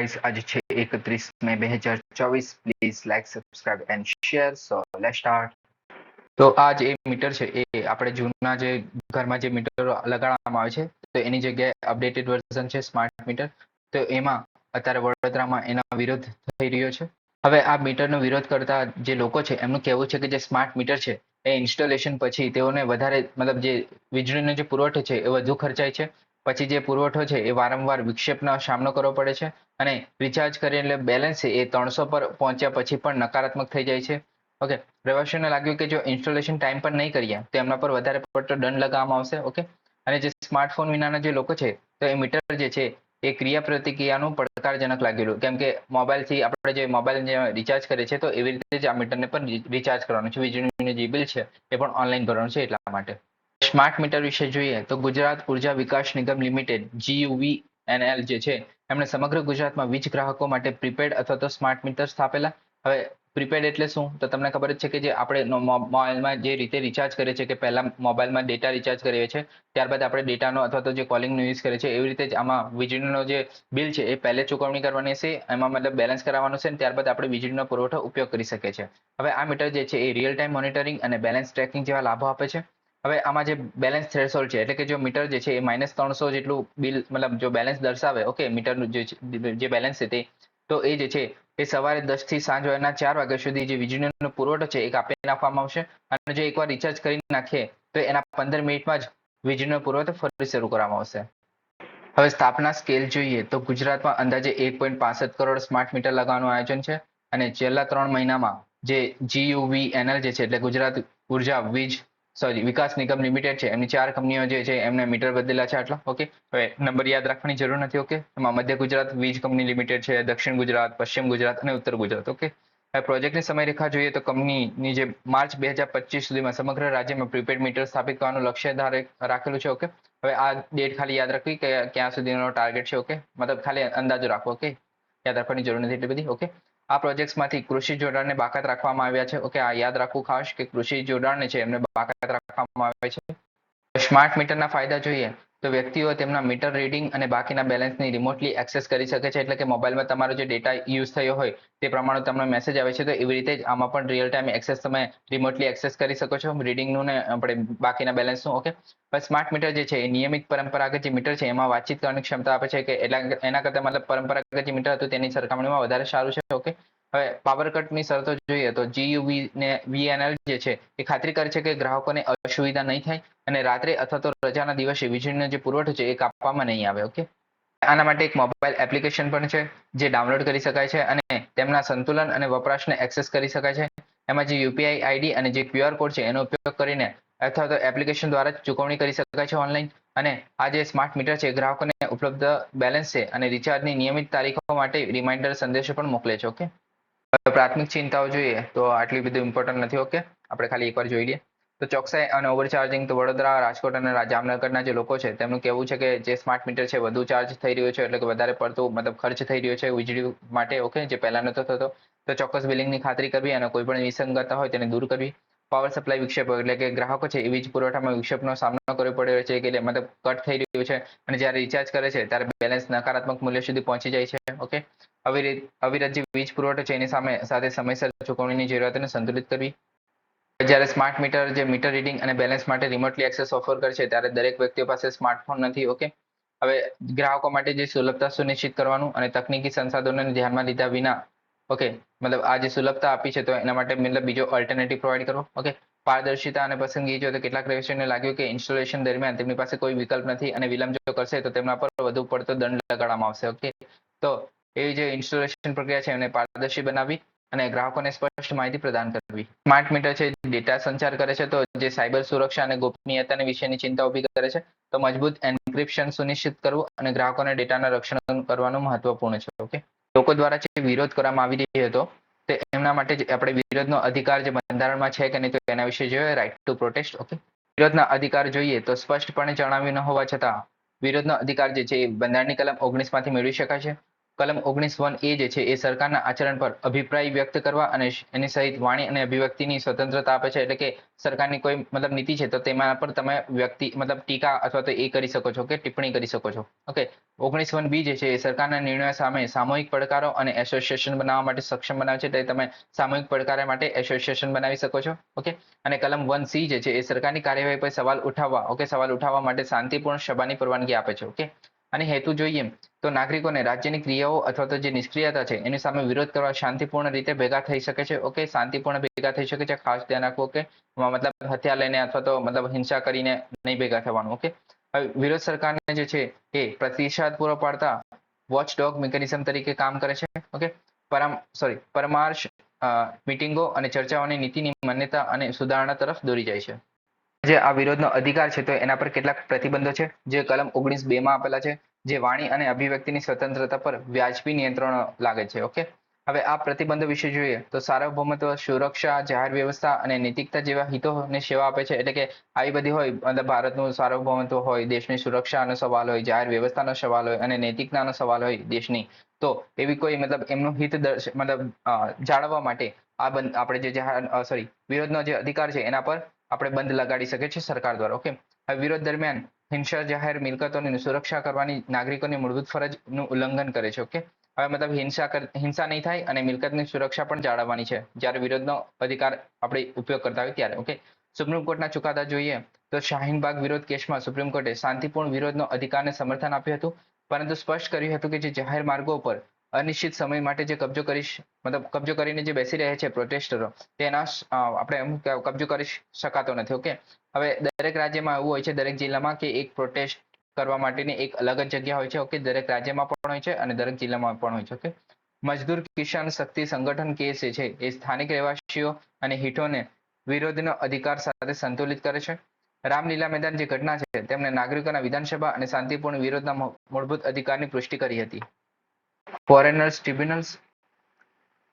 Guys આજે છે એકત્રીસ મે બે હજાર ચોવીસ please like subscribe and share so let's start તો આ જે મીટર છે, એ આપણે જૂના જે ઘરમાં જે મીટરો લગાડવામાં આવે છે, તો એની જગ્યાએ અપડેટેડ વર્ઝન છે સ્માર્ટ મીટર તો એમાં અત્યારે વડોદરામાં એના વિરોધ થઈ રહ્યો છે. હવે આ મીટરનો વિરોધ કરતા જે લોકો છે, એમનું કહેવું છે કે જે સ્માર્ટ મીટર છે, એ ઇન્સ્ટોલેશન પછી તેઓને વધારે, મતલબ જે વીજળીનો જે પુરવઠો છે, એ વધુ ખર્ચાય છે. પછી જે પુરવઠો છે એ વારંવાર વિક્ષેપનો સામનો કરવો પડે છે અને રિચાર્જ કરી એટલે બેલેન્સ એ ત્રણસો પર પહોંચ્યા પછી પણ નકારાત્મક થઈ જાય છે. ઓકે પ્રવાસીઓને લાગ્યું કે જો ઇન્સ્ટોલેશન ટાઈમ પર નહીં કરીએ, તો એમના પર વધારે પડતો દંડ લગાવવામાં આવશે ઓકે અને જે સ્માર્ટફોન વિનાના જે લોકો છે, તો એ મીટર જે છે, એ ક્રિયા પ્રતિક્રિયાનું પડકારજનક લાગેલું. કેમ કે મોબાઈલથી આપણે જે મોબાઈલ રિચાર્જ કરે છે, તો એવી રીતે જ આ મીટરને પણ રિચાર્જ કરવાનું છે. વીજળીનું જે બિલ છે, એ પણ ઓનલાઈન ભરવાનું છે એટલા માટે. સ્માર્ટ મીટર વિશે જોઈએ તો ગુજરાત ઊર્જા વિકાસ નિગમ લિમિટેડ જીયુવીએનએલ જે છે, એમણે સમગ્ર ગુજરાતમાં વીજ ગ્રાહકો માટે પ્રીપેડ અથવા તો સ્માર્ટ મીટર સ્થાપેલા. હવે પ્રીપેડ એટલે શું? તો તમને ખબર જ છે કે જે આપણે મોબાઈલમાં જે રીતે રિચાર્જ કરીએ છીએ કે પહેલા મોબાઈલમાં ડેટા રિચાર્જ કરીએ છીએ, ત્યારબાદ આપણે ડેટાનો અથવા તો જે કોલિંગનો યુઝ કરીએ છીએ, એવી રીતે જ આમાં વીજળીનો જે બિલ છે એ પહેલે ચૂકવણી કરવાની છે એમાં મતલબ બેલેન્સ કરાવવાનું છે અને ત્યારબાદ આપણે વીજળીનો પુરવઠો ઉપયોગ કરી શકીએ છીએ. હવે આ મીટર જે છે એ રિયલ ટાઈમ મોનિટરિંગ અને બેલેન્સ ટ્રેકિંગ જેવા લાભો આપે છે. હવે આમાં જે બેલેન્સ થ્રેશોલ્ડ છે, એટલે કે જો મીટર જે છે એ માઇનસ ત્રણસો જેટલું બિલ મતલબ જો બેલેન્સ દર્શાવે ઓકે મીટરનું જે બેલેન્સ છે તે, તો એ જે છે એ સવારે દસથી સાંજના ચાર વાગ્યા સુધી જે વીજળીનો પુરવઠો છે એ કાપી નાખવામાં આવશે. અને જો એકવાર રિચાર્જ કરી નાખીએ, તો એના પંદર મિનિટમાં જ વીજળીનો પુરવઠો ફરી શરૂ કરવામાં આવશે. હવે સ્થાપના સ્કેલ જોઈએ, તો ગુજરાતમાં અંદાજે એક પોઈન્ટ પાસઠ કરોડ સ્માર્ટ મીટર લગાવવાનું આયોજન છે. અને છેલ્લા ત્રણ મહિનામાં જે જીયુવીએનએલ જે છે, એટલે ગુજરાત ઊર્જા વીજ સોરી વિકાસ નિગમ લિમિટેડ છે. એમની ચાર કંપનીઓ જે છે, એમને મીટર બદલેલા છે આટલા. ઓકે હવે નંબર યાદ રાખવાની જરૂર નથી ઓકે એમાં મધ્ય ગુજરાત, વીજ કંપની લિમિટેડ છે, દક્ષિણ ગુજરાત, પશ્ચિમ ગુજરાત અને ઉત્તર ગુજરાત ઓકે હવે પ્રોજેક્ટની સમયરેખા જોઈએ તો કંપનીની જે માર્ચ બે હજાર પચીસ સુધીમાં સમગ્ર રાજ્યમાં પ્રીપેડ મીટર સ્થાપિત કરવાનું લક્ષ્ય ધારે રાખેલું છે ઓકે હવે આ ડેટ ખાલી યાદ રાખવી કે ક્યાં સુધીનો ટાર્ગેટ છે ઓકે મતલબ ખાલી અંદાજો રાખો ઓકે યાદ રાખવાની જરૂર નથી એટલી બધી ઓકે આ પ્રોજેક્ટ્સમાંથી કૃષિ જોડાણને બાકાત રાખવામાં આવ્યા છે. ઓકે, આ યાદ રાખવું ખાસ કે કૃષિ જોડાણને છે એમને બાકાત રાખવામાં આવે છે. સ્માર્ટ મીટરના ફાયદા જોઈએ તો વ્યક્તિઓ તેમના મીટર રીડિંગ અને બાકીના બેલેન્સની રિમોટલી એક્સેસ કરી શકે છે એટલે કે મોબાઈલમાં તમારો જે ડેટા યુઝ થયો હોય તે પ્રમાણે તમને મેસેજ આવે છે તો એવી રીતે જ આમાં પણ રિયલ ટાઈમ એક્સેસ તમે રિમોટલી એક્સેસ કરી શકો છો. રીડિંગનું ને આપણે બાકીના બેલેન્સનું ઓકે સ્માર્ટ મીટર જે છે એ નિયમિત પરંપરાગત જે મીટર છે એમાં વાતચીત કરવાની ક્ષમતા આપે છે કે એટલા એના કરતાં મતલબ પરંપરાગત જે મીટર હતું તેની સરખામણીમાં વધારે સારું છે ઓકે હવે પાવર કટની શરતો જોઈએ તો જીયુવી ને વીએનએલ જે છે, એ ખાતરી કરે છે કે ગ્રાહકોને અસુવિધા નહીં થાય અને રાત્રે અથવા તો રજાના દિવસે વીજળીનો જે પુરવઠો છે એ કાપવામાં નહીં આવે ઓકે આના માટે એક મોબાઈલ એપ્લિકેશન પણ છે, જે ડાઉનલોડ કરી શકાય છે અને તેમના સંતુલન અને વપરાશને એક્સેસ કરી શકાય છે. એમાં જે યુપીઆઈ આઈડી અને જે ક્યુઆર કોડ છે, એનો ઉપયોગ કરીને અથવા તો એપ્લિકેશન દ્વારા ચૂકવણી કરી શકાય છે ઓનલાઈન અને આ જે સ્માર્ટ મીટર છે ગ્રાહકોને ઉપલબ્ધ બેલેન્સ છે અને રિચાર્જની નિયમિત તારીખો માટે રિમાઇન્ડર સંદેશો પણ મોકલે છે ઓકે પ્રાથમિક ચિંતાઓ જોઈએ તો આટલી બધું ઇમ્પોર્ટન્ટ નથી ઓકે આપણે ખાલી એકવાર જોઈ લઈએ. તો ચોકસાઈ અને ઓવરચાર્જિંગ તો વડોદરા, રાજકોટ અને જામનગરના જે લોકો છે, તેમનું કહેવું છે કે જે સ્માર્ટ મીટર છે, વધુ ચાર્જ થઈ રહ્યો છે, એટલે કે વધારે પડતું, મતલબ ખર્ચ થઈ રહ્યો છે, વીજળી માટે ઓકે જે પહેલા નતો થતો. તો ચોક્કસ બિલિંગની ખાતરી કરવી અને કોઈ પણ વિસંગતતા હોય તેને દૂર કરવી. પાવર સપ્લાય વિક્ષેપો, એટલે કે ગ્રાહકો છે એ વીજ પુરવઠામાં વિક્ષેપનો સામનો કરવો પડી રહ્યો છે કે મતલબ કટ થઈ રહ્યું છે અને જ્યારે રિચાર્જ કરે છે, ત્યારે બેલેન્સ નકારાત્મક મૂલ્ય સુધી પહોંચી જાય છે ઓકે અવિરત જે વીજ પુરવઠો છે, એની સામે, સાથે સમયસર ચૂકવણીની જરૂરિયાતને સંતુલિત કરવી. જ્યારે સ્માર્ટ મીટર જે મીટર રીડિંગ અને બેલેન્સ માટે રિમોટલી એક્સેસ ઓફર કરશે ત્યારે દરેક વ્યક્તિઓ પાસે સ્માર્ટફોન નથી ઓકે હવે ગ્રાહકો માટે જે સુલભતા સુનિશ્ચિત કરવાનું અને તકનીકી સંસાધનોને ધ્યાનમાં લીધા વિના ઓકે મતલબ આ જે સુલભતા આપી છે, તો એના માટે મતલબ બીજો ઓલ્ટરનેટિવ પ્રોવાઈડ કરો. ઓકે પારદર્શિતા અને પસંદગી, જો તો કેટલાક રહેવાસીઓને લાગ્યું કે ઇન્સ્ટોલેશન દરમિયાન તેમની પાસે કોઈ વિકલ્પ નથી અને વિલંબ જો કરશે, તો તેમના પર વધુ પડતો દંડ લગાડવામાં આવશે. ઓકે તો એવી જે ઇન્સ્ટોલેશન પ્રક્રિયા છે, એને પારદર્શી બનાવી અને ગ્રાહકોને સ્પષ્ટ માહિતી પ્રદાન કરવી. સ્માર્ટ મીટર છે ડેટા સંચાર કરે છે, તો જે સાયબર સુરક્ષા અને ગોપનીયતાને વિશેની ચિંતા ઊભી કરે છે, તો મજબૂત એન્ક્રિપ્શન સુનિશ્ચિત કરવું અને ગ્રાહકોને ડેટાના રક્ષણ કરવાનું મહત્વપૂર્ણ છે. ઓકે લોકો દ્વારા જે વિરોધ કરવામાં આવી રહ્યો હતો, તે એમના માટે જ આપણે વિરોધનો અધિકાર જે બંધારણમાં છે કે નહીં તો એના વિશે જોઈએ રાઇટ ટુ પ્રોટેસ્ટ ઓકે વિરોધના અધિકાર જોઈએ તો સ્પષ્ટપણે જણાવ્યું ન હોવા છતાં વિરોધનો અધિકાર જે છે એ બંધારણની કલમ ઓગણીસમાંથી મેળવી શકાય છે. કલમ ઓગણીસ વન એ જે છે એ સરકારના આચરણ પર અભિપ્રાય વ્યક્ત કરવા અને એની સહિત વાણી અને અભિવ્યક્તિની સ્વતંત્રતા આપે છે એટલે કે સરકારની કોઈ મતલબ નીતિ છે તો તેમાં પર તમે વ્યક્તિ, મતલબ ટીકા અથવા તો એ કરી શકો છો કે ટિપ્પણી કરી શકો છો. ઓકે, ઓગણીસ વન બી જે છે એ સરકારના નિર્ણય સામે સામૂહિક પડકારો અને એસોસિએશન બનાવવા માટે સક્ષમ બનાવે છે એટલે તમે સામૂહિક પડકારો માટે એસોસિએશન બનાવી શકો છો. ઓકે, અને કલમ વન સી જે છે એ સરકારની કાર્યવાહી પર સવાલ ઉઠાવવા, ઓકે, સવાલ ઉઠાવવા માટે શાંતિપૂર્ણ સભાની પરવાનગી આપે છે. ઓકે અને હેતુ જોઈએ તો નાગરિકોને રાજ્યની ક્રિયાઓ અથવા તો જે નિષ્ક્રિયતા છે, એની સામે વિરોધ કરવા શાંતિપૂર્ણ રીતે ભેગા થઈ શકે છે. ઓકે, શાંતિપૂર્ણ ભેગા થઈ શકે છે. ખાસ ધ્યાન રાખવું કે મતલબ હત્યા લઈને અથવા તો મતલબ હિંસા કરીને નહીં ભેગા થવાનું, ઓકે? હવે વિરોધ સરકારને જે છે એ પ્રતિસાદ પૂરો પાડતા વોચ ડોગ મિકેનિઝમ તરીકે કામ કરે છે, ઓકે? પરમ સોરી પરમાર્શ મિટિંગો અને ચર્ચાઓની નીતિની માન્યતા અને સુધારણા તરફ દોરી જાય છે. જે આ વિરોધનો અધિકાર છે, તો એના પર કેટલાક પ્રતિબંધો છે, જે કલમ ઓગણીસ બે માં આપેલા છે, જે વાણી અને અભિવ્યક્તિની સ્વતંત્રતા પર વ્યાજબી નિયંત્રણો લાગે છે, ઓકે? હવે આ પ્રતિબંધો વિશે જોઈએ, તો સાર્વભૌમત્વ, સુરક્ષા, જાહેર વ્યવસ્થા અને નૈતિકતા જેવા હિતોને સેવા આપે છે, એટલે કે આવી બધી હોય, મતલબ ભારતનું સાર્વભૌમત્વ હોય, દેશની સુરક્ષાનો સવાલ હોય, જાહેર વ્યવસ્થાનો સવાલ હોય અને નૈતિકતાનો સવાલ હોય દેશની, તો એવી કોઈ, મતલબ એમનું હિત મતલબ જાળવવા માટે આ બંધ આપણે જે સોરી વિરોધનો જે અધિકાર છે, એના પર આપણે બંધ લગાડી શકે છે સરકાર દ્વારા. ઓકે હવે વિરોધ દરમિયાન હિંસા જાહેર મિલકતોની સુરક્ષા કરવાની નાગરિકોની મૂળભૂત ફરજનું ઉલ્લંઘન કરે છે. ઓકે હવે મતલબ હિંસા હિંસા નહીં થાય અને મિલકતની સુરક્ષા પણ જાળવવાની છે. જ્યારે વિરોધનો અધિકાર આપણે ઉપયોગ કરતા હોય ત્યારે. ઓકે સુપ્રીમ કોર્ટના ચુકાદા જોઈએ તો શાહીનબાગ વિરોધ કેસમાં સુપ્રીમ કોર્ટે શાંતિપૂર્ણ વિરોધનો અધિકારને સમર્થન આપ્યું હતું. પરંતુ સ્પષ્ટ કર્યું હતું કે જે જાહેર માર્ગો પર અનિશ્ચિત સમય માટે જે કબજો કરીશ, મતલબ કબજો કરીને જે બેસી રહ્યા છે પ્રોટેસ્ટરો તેના આપણે એમ કબજો કરી શકાતો નથી ઓકે હવે દરેક રાજ્યમાં એવું હોય છે, દરેક જિલ્લામાં કે એક પ્રોટેસ્ટ કરવા માટેની એક અલગ જ જગ્યા હોય છે ઓકે દરેક રાજ્યમાં પણ હોય છે અને દરેક જિલ્લામાં પણ હોય છે ઓકે મજદૂર કિસાન શક્તિ સંગઠન કેસ છે, એ સ્થાનિક રહેવાસીઓ અને હિતોને વિરોધનો અધિકાર સાથે સંતુલિત કરે છે. રામલીલા મેદાન જે ઘટના છે, તેમણે નાગરિકોના વિધાનસભા અને શાંતિપૂર્ણ વિરોધના મૂળભૂત અધિકારની પુષ્ટિ કરી હતી. ફોરેનર્સ ટ્રિબ્યુનલ્સ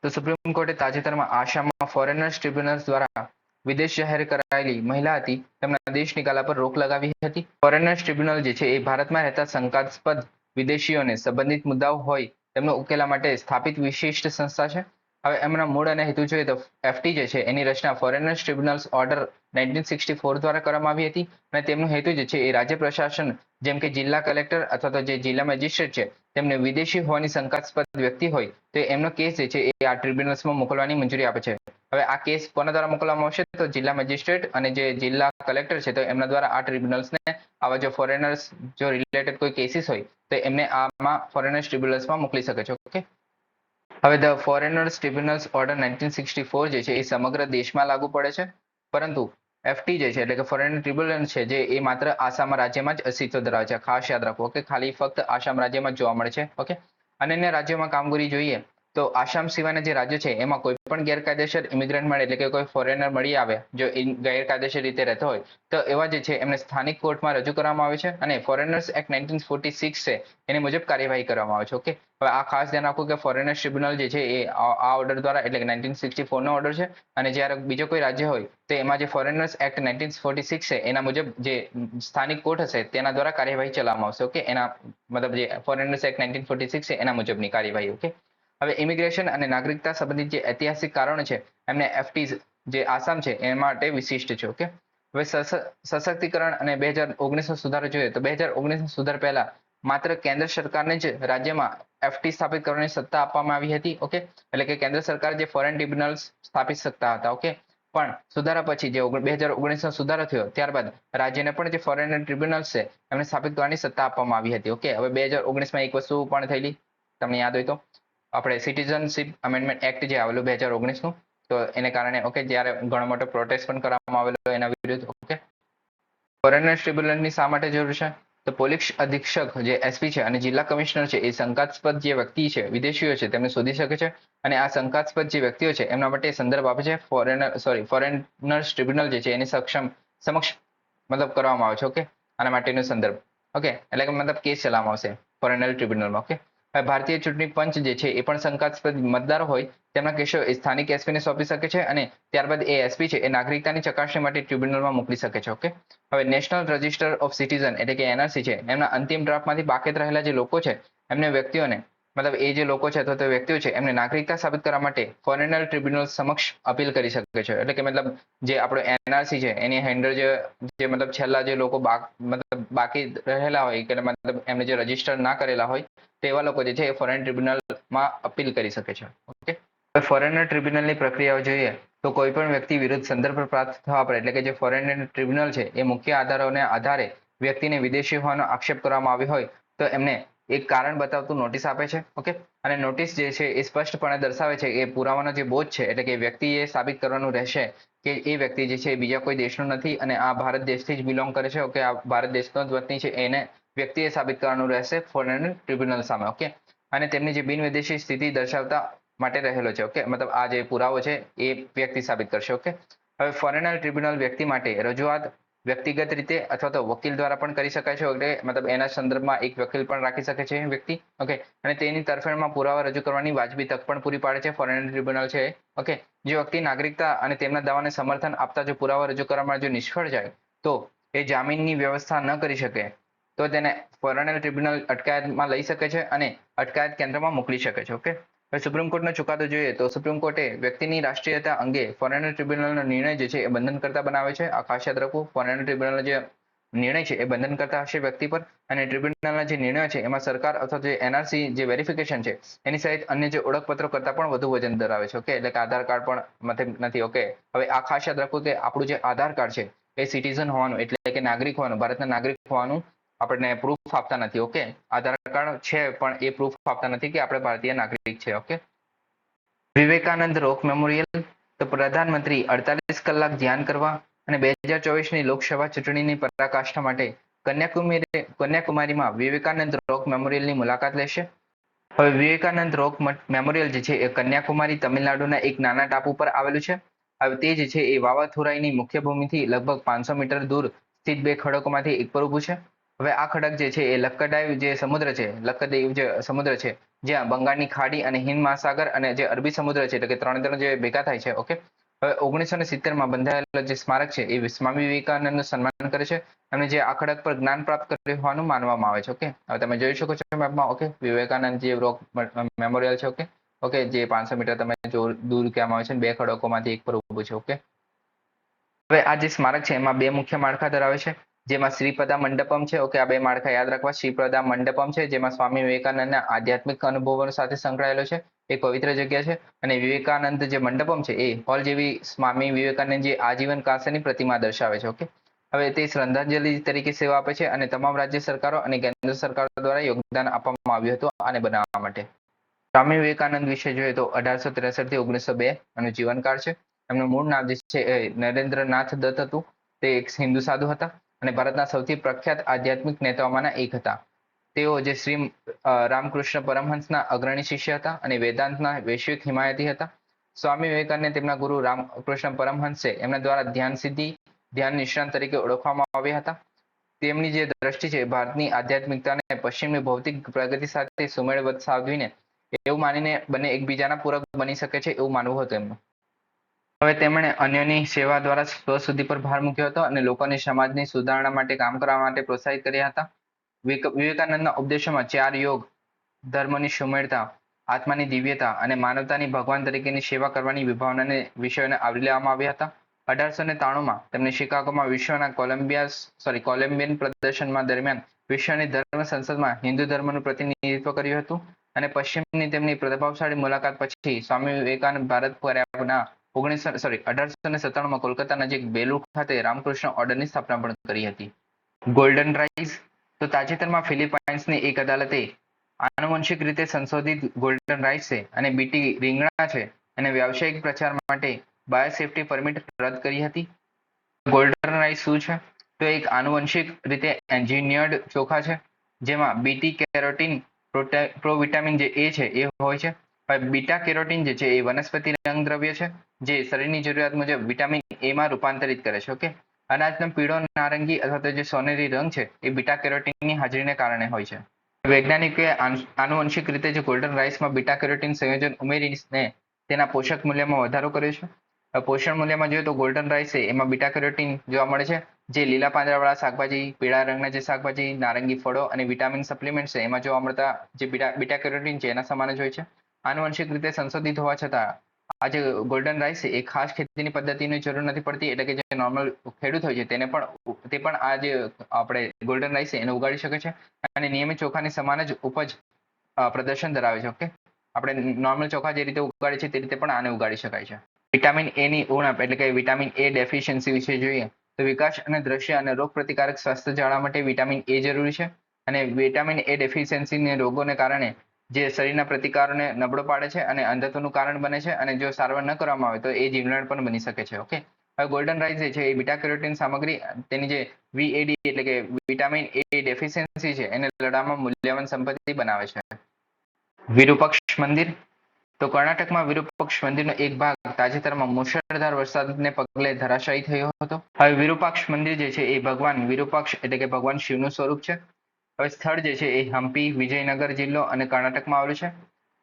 તો સુપ્રીમ કોર્ટે તાજેતરમાં આસામમાં ફોરેનર્સ ટ્રિબ્યુનલ્સ દ્વારા વિદેશ જાહેર કરાયેલી મહિલા હતી. તેમના દેશ નિકાલા પર રોક લગાવી હતી. ફોરેનર્સ ટ્રિબ્યુનલ જે છે એ ભારતમાં રહેતા શંકાસ્પદ વિદેશીઓને સંબંધિત મુદ્દાઓ હોય તેમને ઉકેલા માટે સ્થાપિત વિશિષ્ટ સંસ્થા છે. હવે એમના મૂળ અને હેતુ જોઈએ તો એફટી જે છે, એની રચના foreigners tribunals order nineteen sixty four દ્વારા કરવામાં આવી હતી અને તેમનો હેતુ જે છે એ રાજ્ય પ્રશાસન, જેમ કે જિલ્લા કલેક્ટર અથવા તો જે જિલ્લા મેજિસ્ટ્રેટ છે, તેમને વિદેશી હોવાની શંકાસ્પદ વ્યક્તિ હોય, તો એમનો કેસ જે છે એ આ ટ્રિબ્યુનલ્સમાં મોકલવાની મંજૂરી આપે છે. હવે આ કેસ કોના દ્વારા મોકલવામાં આવશે? તો જિલ્લા મેજિસ્ટ્રેટ અને જે જિલ્લા કલેક્ટર છે, તો એમના દ્વારા આ ટ્રિબ્યુનલ્સને આવા જો ફોરેનર્સ જો રિલેટેડ કોઈ કેસીસ હોય, તો એમને આમાં ફોરેનર્સ ટ્રિબ્યુનલ્સમાં મોકલી શકે છે ઓકે હવે the foreigners tribunals order nineteen sixty four જે છે એ સમગ્ર દેશમાં લાગુ પડે છે. પરંતુ એફટી જે છે, એટલે કે ફોરેન ટ્રિબ્યુનલ છે, જે એ માત્ર આસામ રાજ્યમાં જ અસ્તિત્વ ધરાવે છે. ખાસ યાદ રાખો કે ખાલી ફક્ત આસામ રાજ્યમાં જ જોવા મળે છે, ઓકે? અન્ય રાજ્યોમાં કામગીરી જોઈએ તો આસામ સિવાયના જે રાજ્યો છે, એમાં કોઈ પણ ગેરકાયદેસર ઇમિગ્રન્ટ મળે એટલે કે કોઈ ફોરેનર મળી આવે, જો ગેરકાયદેસર રીતે રહેતો હોય, તો એવા જે છે, એમને સ્થાનિક કોર્ટમાં રજૂ કરવામાં આવે છે અને foreigners act nineteen forty six છે, એની મુજબ કાર્યવાહી કરવામાં આવે છે, ઓકે? હવે આ ખાસ ધ્યાન રાખો કે ફોરેનર્સ ટ્રિબ્યુનલ જે છે, એ આ ઓર્ડર દ્વારા એટલે કે નાઇન્ટીન સિક્સટી ફોરનો ઓર્ડર છે અને જ્યારે બીજો કોઈ રાજ્ય હોય, તો એમાં જે foreigners act nineteen forty six છે, એના મુજબ જે સ્થાનિક કોર્ટ હશે, તેના દ્વારા કાર્યવાહી ચલાવવામાં આવશે, ઓકે? એના મતલબ જે foreigners act nineteen forty six છે, એના મુજબની કાર્યવાહી, ઓકે? હવે ઇમિગ્રેશન અને નાગરિકતા સંબંધિત જે ઐતિહાસિક કારણો છે, એમને એફટી જે આસામ છે, એ માટે વિશિષ્ટ છે, ઓકે? હવે સશક્તિકરણ અને બે હજાર ઓગણીસનો સુધારો જોઈએ તો બે હજાર ઓગણીસનો સુધાર પહેલા માત્ર કેન્દ્ર સરકારને જ રાજ્યમાં એફટી સ્થાપિત કરવાની સત્તા આપવામાં આવી હતી, ઓકે? એટલે કે કેન્દ્ર સરકાર જે ફોરેન ટ્રિબ્યુનલ્સ સ્થાપિત શકતા હતા, ઓકે? પણ સુધારા પછી જે બે હજાર ઓગણીસનો સુધારો થયો, ત્યારબાદ રાજ્યને પણ જે ફોરેન ટ્રિબ્યુનલ્સ છે, એમને સ્થાપિત કરવાની સત્તા આપવામાં આવી હતી, ઓકે? હવે બે હજાર ઓગણીસમાં એક વસ્તુ પણ થયેલી, તમને યાદ હોય તો. આપણે સિટીઝનશીપ અમેન્ડમેન્ટ એક્ટ જે આવેલું બે હજાર ઓગણીસનું, તો એને કારણે ઓકે જ્યારે ઘણો મોટો પ્રોટેસ્ટ પણ કરવામાં આવેલો એના વિરુદ્ધ ઓકે ફોરેનર્સ ટ્રિબ્યુનલની શા માટે જરૂર છે? તો પોલીસ અધિક્ષક જે એસપી છે અને જિલ્લા કમિશનર છે, એ શંકાસ્પદ જે વ્યક્તિ છે, વિદેશીઓ છે, તેમને શોધી શકે છે. અને આ શંકાસ્પદ જે વ્યક્તિઓ છે, એમના માટે સંદર્ભ આપે છે ફોરેનર સોરી ફોરેનર્સ ટ્રિબ્યુનલ જે છે, એની સક્ષમ, સમક્ષ, મતલબ કરવામાં આવે છે ઓકે આના માટેનો સંદર્ભ ઓકે એટલે કે મતલબ કેસ ચલાવવામાં આવશે ફોરેનર ટ્રિબ્યુનલમાં ઓકે ભારતીય ચૂંટણી પંચ જે છે એ પણ શંકાસ્પદ મતદારો હોય, તેમના કેસો સ્થાનિક એસપીને સોંપી શકે છે અને ત્યારબાદ એ એસપી છે એ નાગરિકતાની ચકાસણી માટે ટ્રિબ્યુનલમાં મોકલી શકે છે, ઓકે? હવે નેશનલ રજિસ્ટર ઓફ સિટીઝન એટલે કે એનઆરસી છે, એમના અંતિમ ડ્રાફ્ટમાંથી બાકી રહેલા જે લોકો છે, એમને વ્યક્તિઓને મતલબ એ જે લોકો છે, અથવા તો વ્યક્તિઓ છે, એમને નાગરિકતા સાબિત કરવા માટે ફોરેનર ટ્રિબ્યુનલ સમક્ષ અપીલ કરી શકે છે. એટલે કે મતલબ જે આપણો એનઆરસી છે, એની હેન્ડલ જે જે મતલબ છેલ્લા જે લોકો મતલબ બાકી રહેલા હોય, કે મતલબ એમને જે રજિસ્ટર ના કરેલા હોય, તેવા લોકો જે છે, એ ફોરેન ટ્રિબ્યુનલમાં અપીલ કરી શકે છે. ઓકે? ફોરેનર ટ્રિબ્યુનલની પ્રક્રિયાઓ જોઈએ, તો કોઈ પણ વ્યક્તિ વિરુદ્ધ સંદર્ભ પ્રાપ્ત થવા પડે, એટલે કે જે ફોરેનર ટ્રિબ્યુનલ છે, એ મુખ્ય આધારોને આધારે વ્યક્તિને વિદેશી હોવાનો આક્ષેપ કરવામાં આવ્યો હોય, તો એમને એક કારણ બતાવતું નોટિસ આપે છે ઓકે અને નોટિસ જે છે એ સ્પષ્ટપણે દર્શાવે છે કે પુરાવાનો જે બોજ છે, એટલે કે વ્યક્તિએ સાબિત કરવાનું રહેશે કે એ વ્યક્તિ જે છે એ બીજા કોઈ દેશનો નથી અને આ ભારત દેશથી જ બિલોંગ કરે છે ઓકે આ ભારત દેશનો જ વતની છે, એને વ્યક્તિએ સાબિત કરવાનું રહેશે ફોરેન ટ્રિબ્યુનલ સામે ઓકે અને તેમની જે બિનવિદેશી સ્થિતિ દર્શાવતા માટે રહેલો છે ઓકે મતલબ આ જે પુરાવો છે એ વ્યક્તિ સાબિત કરશે ઓકે હવે ફોરેનર ટ્રિબ્યુનલ વ્યક્તિ માટે રજૂઆત વ્યક્તિગત રીતે અથવા તો વકીલ દ્વારા પણ કરી શકાય છે એટલે મતલબ એના સંદર્ભમાં એક વકીલ પણ રાખી શકે છે વ્યક્તિ. ઓકે. અને તેની તરફેણમાં પુરાવા રજૂ કરવાની વાજબી તક પણ પૂરી પાડે છે. ફોરેન ટ્રિબ્યુનલ છે ઓકે. જે વ્યક્તિ નાગરિકતા અને તેમના દાવાને સમર્થન આપતા જો પુરાવા રજૂ કરવામાં જો નિષ્ફળ જાય, તો એ જામીનની વ્યવસ્થા ન કરી શકે, તો તેને ફોરેનર ટ્રિબ્યુનલ અટકાયતમાં લઈ શકે છે અને અટકાયત કેન્દ્રમાં મોકલી શકે છે. ઓકે. સુપ્રીમ કોર્ટનો ચુકાદો જોઈએ તો સુપ્રીમ કોર્ટે વ્યક્તિની રાષ્ટ્રીયતા અંગે ફોરેનર ટ્રિબ્યુનલનો નિર્ણય જે છે એ બંધન કરતા બનાવે છે. આ ખાસ યાદ રાખવું ફોરેનર ટ્રિબ્યુનલનો જે નિર્ણય છે એ બંધન કરતા હશે વ્યક્તિ પર અને ટ્રિબ્યુનલના જે નિર્ણયો છે એમાં સરકાર અથવા જે એનઆરસી જે વેરિફિકેશન છે એની સહિત અન્ય જે ઓળખપત્રો કરતા પણ વધુ વજન ધરાવે છે. ઓકે? એટલે કે આધાર કાર્ડ પણ મથે નથી. ઓકે? હવે આ ખાસ યાદ રાખવું કે આપણું જે આધાર કાર્ડ છે એ સિટીઝન હોવાનું એટલે કે નાગરિક હોવાનું, ભારતના નાગરિક હોવાનું આપણને પ્રૂફ આપતા નથી ઓકે આધાર કાર્ડ છે, પણ એ પ્રૂફ આપતા નથી કે આપણે ભારતીય નાગરિક છે ઓકે વિવેકાનંદ રોક મેમોરિયલ, તો પ્રધાનમંત્રી અડતાલીસ કલાક ધ્યાન કરવા અને બે હજાર ચોવીસની લોકસભા ચૂંટણીની પરાકાષ્ઠા માટે કન્યાકુમારી, કન્યાકુમારીમાં વિવેકાનંદ રોક મેમોરિયલની મુલાકાત લેશે. હવે વિવેકાનંદ રોક મેમોરિયલ જે છે, એ કન્યાકુમારી તમિલનાડુના એક નાના ટાપુ પર આવેલું છે. હવે તે જે છે, એ વાવાથુરાઈની મુખ્ય ભૂમિથી લગભગ પાંચસો મીટર દૂર સ્થિત બે ખડકોમાંથી એક પર ઊભું છે. હવે આ ખડક જે છે એ લક્કડાઈવ જે સમુદ્ર છે, લક્કદીવ જે સમુદ્ર છે, જ્યાં બંગાળની ખાડી અને હિન્દ મહાસાગર અને જે અરબી સમુદ્ર છે, એટલે કે ત્રણે ત્રણ જે ભેગા થાય છે ઓકે હવે ઓગણીસો ને સિત્તેરમાં બંધાયેલો જે સ્મારક છે, એ સ્વામી વિવેકાનંદનું સન્માન કરે છે અને જે આ ખડક પર જ્ઞાન પ્રાપ્ત કર્યું હોવાનું માનવામાં આવે છે ઓકે હવે તમે જોઈ શકો છો મેપમાં ઓકે વિવેકાનંદ જે રોક મેમોરિયલ છે ઓકે ઓકે જે પાંચસો મીટર તમે જો દૂર કહેવામાં આવે છે બે ખડકોમાંથી એક પર ઊભું છે ઓકે હવે આ જે સ્મારક છે, એમાં બે મુખ્ય માળખા ધરાવે છે. જેમાં શ્રીપદા મંડપમ છે. ઓકે, આ બે માળખા યાદ રાખવા. શ્રીપદા મંડપમ છે, જેમાં સ્વામી વિવેકાનંદના આધ્યાત્મિક અનુભવો સાથે સંકળાયેલો છે. એક પવિત્ર જગ્યા છે અને વિવેકાનંદ જે મંડપમ છે, એ હોલ જેવી સ્વામી વિવેકાનંદ જે આજીવન કાંસ્યની પ્રતિમા દર્શાવે છે. ઓકે, હવે તે શ્રદ્ધાંજલિ તરીકે સેવા આપે છે અને તમામ રાજ્ય સરકારો અને કેન્દ્ર સરકારો દ્વારા યોગદાન આપવામાં આવ્યું હતું આને બનાવવા માટે. સ્વામી વિવેકાનંદ વિશે જોઈએ તો અઢારસો ત્રેસઠથી ઓગણીસો બે એનું જીવનકાળ છે. એમનું મૂળ નામ જે છે નરેન્દ્રનાથ દત્ત હતું. તે એક હિન્દુ સાધુ હતા. અને ભારતના સૌથી પ્રખ્યાત આધ્યાત્મિક નેતાઓમાંના એક હતા. તેઓ જે શ્રી રામકૃષ્ણ પરમહંસના અગ્રણી શિષ્ય હતા અને વેદાંતના વૈશ્વિક હિમાયતી હતા. સ્વામી વિવેકાનંદ તેમના ગુરુ રામકૃષ્ણ પરમહંસ એમના દ્વારા ધ્યાન સિદ્ધિ, ધ્યાન નિષ્ણાંત તરીકે ઓળખવામાં આવ્યા હતા. તેમની જે દ્રષ્ટિ છે ભારતની આધ્યાત્મિકતાને પશ્ચિમની ભૌતિક પ્રગતિ સાથે સુમેળવત સાધવીને એવું માનીને બંને એકબીજાના પૂરક બની શકે છે એવું માનવું હતું એમનું. હવે તેમણે અન્યની સેવા દ્વારા સ્વશુદ્ધિ પર ભાર મૂક્યો હતો અને લોકોને સમાજની સુધારણા માટે કામ કરવા માટે પ્રોત્સાહિત કર્યા હતા. વિવેકાનંદના ઉપદેશોમાં ચાર યોગ, ધર્મની સુમેળતા, આત્માની દિવ્યતા અને માનવતાની ભગવાન તરીકેની સેવા કરવાની વિભાવનાને, વિષયોને આવરી લેવામાં આવ્યા હતા. અઢારસો ને ત્રાણુંમાં તેમણે શિકાગોમાં વિશ્વના કોલંબિયા સોરી, કોલંબિયન પ્રદર્શનમાં દરમિયાન વિશ્વની ધર્મ સંસદમાં હિન્દુ ધર્મનું પ્રતિનિધિત્વ કર્યું હતું અને પશ્ચિમની તેમની પ્રભાવશાળી મુલાકાત પછી સ્વામી વિવેકાનંદ ભારત પર્યાવના ઓગણીસો સોરી અઢારસો ને સત્તાણુંમાં કોલકાતા નજીક બેલુર ખાતે રામકૃષ્ણ ઓર્ડરની સ્થાપના પણ કરી હતી. ગોલ્ડન રાઇઝ તો તાજેતરમાં ફિલિપાઇન્સની એક અદાલતે આનુવંશિક રીતે સંશોધિત ગોલ્ડન રાઇસ છે અને બીટી રીંગણા છે અને વ્યાવસાયિક પ્રચાર માટે બાયોસેફ્ટી પરમિટ રદ કરી હતી. ગોલ્ડન રાઇસ શું છે? તો એક આનુવંશિક રીતે એન્જિનિયર્ડ ચોખા છે, જેમાં બીટી કેરોટીન પ્રોવિટામિન જે એ છે એ હોય છે. બીટા કેરોટીન જે છે એ વનસ્પતિ રંગદ્રવ્ય છે, જે શરીરની જરૂરિયાત મુજબ વિટામિન એ માં રૂપાંતરિત કરે છે ઓકે અનાજનો પીળો, નારંગી અથવા તો જે સોનેરી રંગ છે, એ બીટા કેરોટીનની હાજરીને કારણે હોય છે. વૈજ્ઞાનિકોએ આનુવંશિક રીતે જે ગોલ્ડન રાઇસમાં બીટા કેરોટીન સંયોજન ઉમેરીને તેના પોષક મૂલ્યમાં વધારો કર્યો છે. પોષણ મૂલ્યમાં જોઈએ તો ગોલ્ડન રાઇસ છે એમાં બીટા કેરોટીન જોવા મળે છે, જે લીલા પાંદડાવાળા શાકભાજી, પીળા રંગના જે શાકભાજી, નારંગી ફળો અને વિટામિન સપ્લિમેન્ટ છે, એમાં જોવા મળતા જે બીટા બીટા કેરોટીન છે, એના સમાન જ હોય છે. આનુવંશિક રીતે સંશોધિત હોવા છતાં, આ જે ગોલ્ડન રાઈસ એ ખાસ ખેતીની પદ્ધતિની જરૂર નથી પડતી, એટલે કે જે નોર્મલ ખેડૂત હોય છે, તેને પણ તે પણ આ જે આપણે ગોલ્ડન રાઈસ છે, એને ઉગાડી શકે છે અને નિયમિત ચોખાની સમાન જ ઉપજ પ્રદર્શન ધરાવે છે ઓકે આપણે નોર્મલ ચોખા જે રીતે ઉગાડીએ છીએ, તે રીતે પણ આને ઉગાડી શકાય છે. વિટામિન એ ની ઉણપ એટલે કે વિટામિન એ ડેફિશિયન્સી વિશે જોઈએ, તો વિકાસ અને દ્રશ્ય અને રોગ પ્રતિકારક સ્વાસ્થ્ય જાળવવા માટે વિટામિન એ જરૂરી છે અને વિટામિન એ ડેફિશિયન્સીને રોગોને કારણે જે શરીરના પ્રતિકારોને નબળો પાડે છે અને અંધત્વનું કારણ બને છે અને જો સારવાર ન કરવામાં આવે તો એ જીવલેણ પણ બની શકે છે ઓકે હવે ગોલ્ડન રાઈસ જે છે એ બીટા કેરોટીન સામગ્રી, તેની જે વીએડી એટલે કે વિટામિન એ ડેફિશિયન્સી છે, એને લડામાં મૂલ્યવાન સંપત્તિ બનાવે છે. વિરૂપક્ષ મંદિર, તો કર્ણાટકમાં વિરૂપક્ષ મંદિરનો એક ભાગ તાજેતરમાં મુશળધાર વરસાદને પગલે ધરાશાયી થયો હતો. હવે વિરૂપાક્ષ મંદિર જે છે એ ભગવાન વિરૂપાક્ષ એટલે કે ભગવાન શિવનું સ્વરૂપ છે. હવે સ્થળ જે છે એ હમ્પી, વિજયનગર જિલ્લો અને કર્ણાટકમાં આવેલું છે.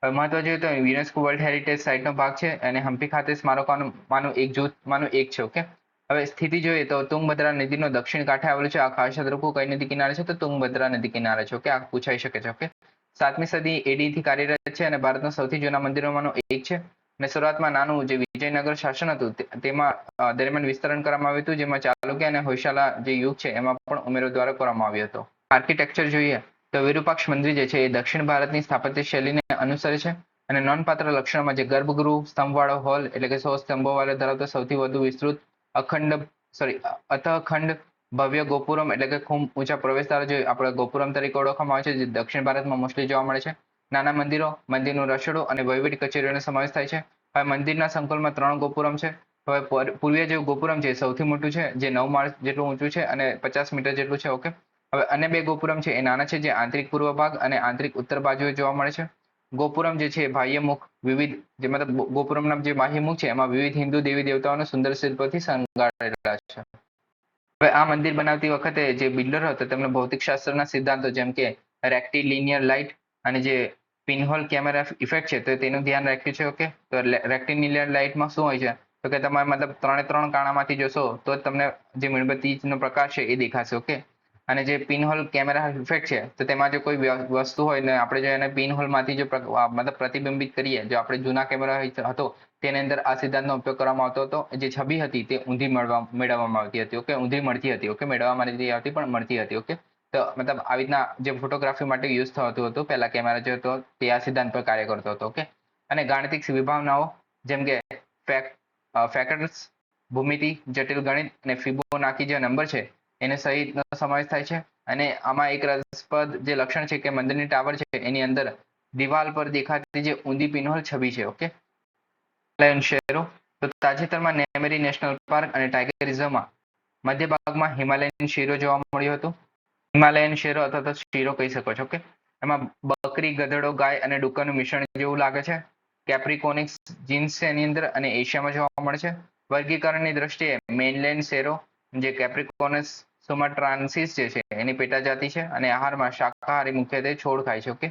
હવે મહત્વ જોઈએ તો યુનેસ્કો વર્લ્ડ હેરિટેજ સાઇટનો ભાગ છે અને હમ્પી ખાતે સ્મારકોમાંનું એક જૂથમાંનું એક છે, ઓકે? હવે સ્થિતિ જોઈએ તો તુંગભદ્રા નદીનો દક્ષિણ કાંઠે આવેલું છે, આ ખાસ યાદ કઈ નદી કિનારે છે તો તુંગભદ્રા નદી કિનારે છે, ઓકે? આ પૂછાઈ શકે છે, ઓકે? સાતમી સદી એડી થી કાર્યરત છે અને ભારતના સૌથી જૂના મંદિરોમાંનું એક છે. અને શરૂઆતમાં નાનું જે વિજયનગર શાસન હતું તેમાં દરમિયાન વિસ્તરણ કરવામાં આવ્યું હતું, જેમાં ચાલુક્ય અને હોયશાલા જે યુગ છે એમાં પણ ઉમેરો દ્વારા કરવામાં આવ્યો હતો. આર્કિટેક્ચર જોઈએ, તો વિરૂપાક્ષ મંદિર જે છે એ દક્ષિણ ભારતની સ્થાપત્ય શૈલીને અનુસરે છે. અને નોંધપાત્ર લક્ષણોમાં જે ગર્ભગૃહ, સ્તંભવાળો હોલ એટલે કે સો સ્તંભો વાળો ધરાવતો સૌથી વધુ વિસ્તૃત, અખંડ સોરી અથખંડ ભવ્ય ગોપુરમ એટલે કે ખૂબ ઊંચા પ્રવેશદ્વાર જે આપણે ગોપુરમ તરીકે ઓળખવામાં આવે છે, જે દક્ષિણ ભારતમાં મોસ્ટલી જોવા મળે છે. નાના મંદિરો, મંદિરનું રસોડું અને વહીવટી કચેરીઓનો સમાવેશ થાય છે. હવે મંદિરના સંકુલમાં ત્રણ ગોપુરમ છે. હવે પર- પૂર્વીય જે ગોપુરમ છે સૌથી મોટું છે, જે નવ માળ જેટલું ઊંચું છે અને પચાસ મીટર જેટલું છે ઓકે હવે અન્ય બે ગોપુરમ છે એ નાના છે, જે આંતરિક પૂર્વ ભાગ અને આંતરિક ઉત્તર બાજુએ જોવા મળે છે. ગોપુરમ જે છે બાહ્યમુખ, વિવિધ જે મતલબ ગોપુરમના જે બાહ્યમુખ છે, એમાં વિવિધ હિન્દુ દેવી દેવતાઓના સુંદર શિલ્પોથી શણગારેલા છે. હવે આ મંદિર બનાવતી વખતે જે બિલ્ડર હતો તેમને ભૌતિક શાસ્ત્રના સિદ્ધાંતો જેમ કે રેક્ટિલિનિયર લાઇટ અને જે પિનહોલ કેમેરા ઇફેક્ટ છે, તો તેનું ધ્યાન રાખ્યું છે, ઓકે? તો રેક્ટિલિનિયર લાઇટમાં શું હોય છે? તો કે તમે મતલબ ત્રણે ત્રણ કાણામાંથી જોશો, તો તમને જે મીણબત્તીનો પ્રકાશ છે એ દેખાશે, ઓકે? અને જે પિનહોલ કેમેરા ઇફેક્ટ છે, તો તેમાં જો કોઈ વસ્તુ હોય ને આપણે જો એને પિનહોલમાંથી જો મતલબ પ્રતિબિંબિત કરીએ, જો આપણે જૂના કેમેરા હતો, તેની અંદર આ સિદ્ધાંતનો ઉપયોગ કરવામાં આવતો હતો, જે છબી હતી તે ઊંધી મળવા, મેળવવામાં આવતી હતી ઓકે ઊંધી મળતી હતી ઓકે મેળવવામાં નથી આવતી પણ મળતી હતી ઓકે તો મતલબ આવી રીતના જે ફોટોગ્રાફી માટે યુઝ થતું હતું, પહેલા કેમેરા જે હતો તે આ સિદ્ધાંત પર કાર્ય કરતો હતો ઓકે અને ગાણિતિક વિભાવનાઓ જેમ કે ફેક્ટર્સ ભૂમિતિ, જટિલ ગણિત અને ફિબોનાકી જે નંબર છે એને સહિતનો સમાવેશ થાય છે. અને આમાં એક રસપ્રદ જે લક્ષણ છે કે મંદિરની ટાવર છે, એની અંદર દિવાલ પર દેખાતી જે ઊંધી પિનહોલ છબી છે, ઓકે? હિમાલયન શહેરો તો તાજેતરમાં નેમેરી નેશનલ પાર્ક અને ટાઈગર રિઝર્વમાં મધ્ય ભાગમાં હિમાલયન શેરો જોવા મળ્યું હતું. હિમાલયન શેરો અથવા તો શીરો કહી શકો છો, ઓકે? એમાં બકરી, ગધેડો, ગાય અને ડુક્કરનું મિશ્રણ જેવું લાગે છે. કેપ્રિકોનિક્સ જીન્સ એની અંદર અને એશિયામાં જોવા મળે છે. વર્ગીકરણની દ્રષ્ટિએ મેઇનલેન્ડ શેરો જે કેપ્રિકોનસ સોમાટ્રાન્સિસ જે છે, એની પેટા જાતિ છે અને આહારમાં શાકાહારી મુખ્યત્વે છોડ ખાય છે ઓકે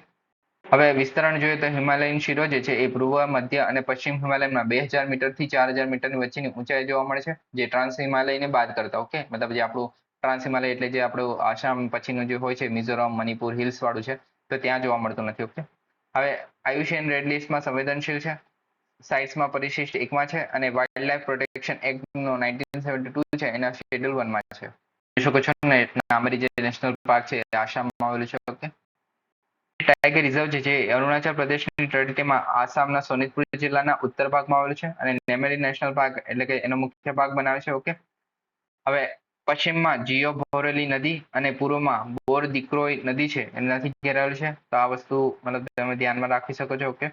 હવે વિસ્તરણ જોઈએ તો હિમાલયન શિરો જે છે, એ પૂર્વ મધ્ય અને પશ્ચિમ હિમાલયમાં બે હજાર મીટરથી ચાર હજાર મીટરની વચ્ચેની ઊંચાઈ જોવા મળે છે, જે ટ્રાન્સ હિમાલયને બાદ કરતા ઓકે મતલબ જે આપણું ટ્રાન્સ હિમાલય એટલે જે આપણું આસામ પછીનું જે હોય છે, મિઝોરમ, મણિપુર, હિલ્સ વાળું છે, તો ત્યાં જોવા મળતું નથી ઓકે હવે આયુષ્યન રેડ લિસ્ટમાં સંવેદનશીલ છે સાઇટ્સમાં પરિશિષ્ટ એકમાં છે અને વાઇલ્ડ લાઇફ પ્રોટેક્શન એક્ટનો નાઇન્ટીન સેવન્ટી ટુ છે, એના શેડ્યુલ વનમાં છે. જોઈ શકો છો ને નામરી જે નેશનલ પાર્ક છે આસામમાં આવેલું છે, ઓકે. ટાઈગર રિઝર્વ છે, જે અરુણાચલ પ્રદેશની તળેટીમાં આસામના સોનિતપુર જિલ્લાના ઉત્તર ભાગમાં આવેલું છે અને નેમેરી નેશનલ પાર્ક એટલે કે એનો મુખ્ય ભાગ બનાવે છે, ઓકે. હવે પશ્ચિમમાં જીઓ ભોરેલી નદી અને પૂર્વમાં બોર દીકરોઈ નદી છે, એનાથી ઘેરાયેલું છે. તો આ વસ્તુ મતલબ તમે ધ્યાનમાં રાખી શકો છો, ઓકે.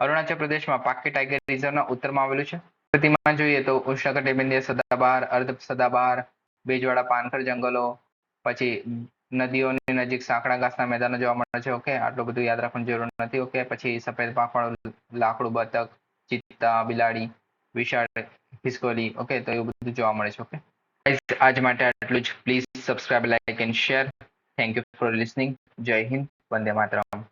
અરુણાચલ પ્રદેશમાં પાકે ટાઈગર રિઝર્વના ઉત્તરમાં આવેલું છે. પ્રતિમાં જોઈએ તો ઉષ્ણકટિબંધીય સદાબહાર, અર્ધ સદાબહાર ભેજવાળા પાનખર જંગલો, પછી નદીઓની નજીક સાંકડા ઘાસના મેદાનો જોવા મળે છે. ઓકે, આટલું બધું યાદ રાખવાની જરૂર નથી. ઓકે, પછી સફેદ પાંખવાળું લાકડું, બતક, ચિત્તા, બિલાડી, વિશાળ, ખિસકોલી. ઓકે, તો એવું બધું જોવા મળે છે. ઓકે આજ માટે આટલું જ. Please subscribe like and share. Thank you for listening. જય હિન્દ. વંદે માતરમ.